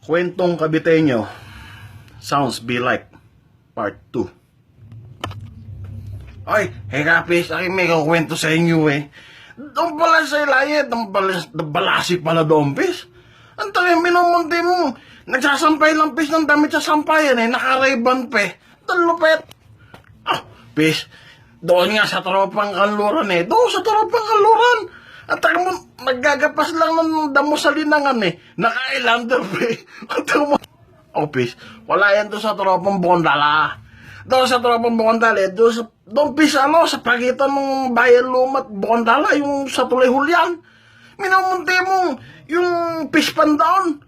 Kwentong Kabiteño Sounds Be Like Part 2 Ay, hey kapis, ay may kukwento sa inyo eh. Doon pala sa ilayet, doon pala, balasik pala doon, pis. Ang tayo, minumunti mo. Nagsasampay lang, pis, ng damit sa sampayan eh. Nakarayban pa eh. Dalupet. Ah, pis, doon nga sa tropang kanluran eh. Doon sa tropang kanluran. At mo, naggagapas lang ng damo sa linangan eh. Naka-islander pa eh. At tayo mo, oh, pis, wala yan doon sa tropang bondala. Doon sa tropang bondala eh. Doon sa, doon pis, ano, sa pagitan ng bayan lumat bondala, yung sa tulay hulyan. Minamunti mo, yung pispan doon.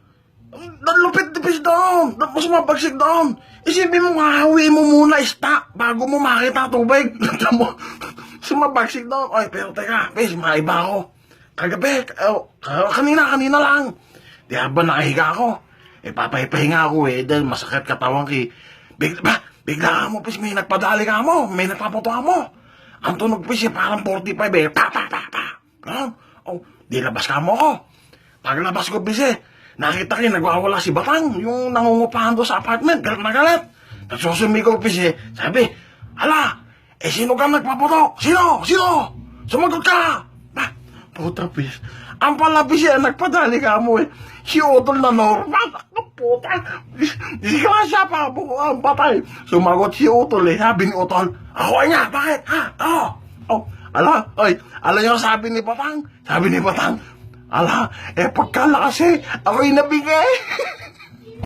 Dalupit na pis doon. Tapos mapagsik doon. Isipin mo, hahawi mo muna ista bago mo makita tubig. Alam mo, doon. Oy, pero teka, pis, maiba ako. Kagabi, oh, kanina, kanina lang. Di habang nakahiga ako. Eh, papahipahinga ako eh, dahil masakit katawan ki. Bigla, ba, bigla ka mo, pis, may nagpadali ka mo, may nagpaputo ka mo. Ang tunog, pis, eh, parang 45 eh, pa, pa, pa, pa. Ano? Oh, di labas ka mo ko. Paglabas ko, pis, eh, nakita ko yung nagwawala si Batang, yung nangungupahan doon sa apartment, galit na galit. Nagsusumigaw, pis, eh, sabi, hala, eh, sino ka nagpaputo? Sino? Sino? Sumagot ka! Puta, pis. Ang palabis yan, nagpadali ka mo eh. Si Utol na normal. Puta. Di ka nga siya pa ang patay. Sumagot si Utol eh. Sabi ni Utol, ako niya, bakit? Ha? Oo. Oh. Ala, oy, ala yung sabi ni Patang. Sabi ni Patang, ala, eh pagkala kasi, ako'y nabigay.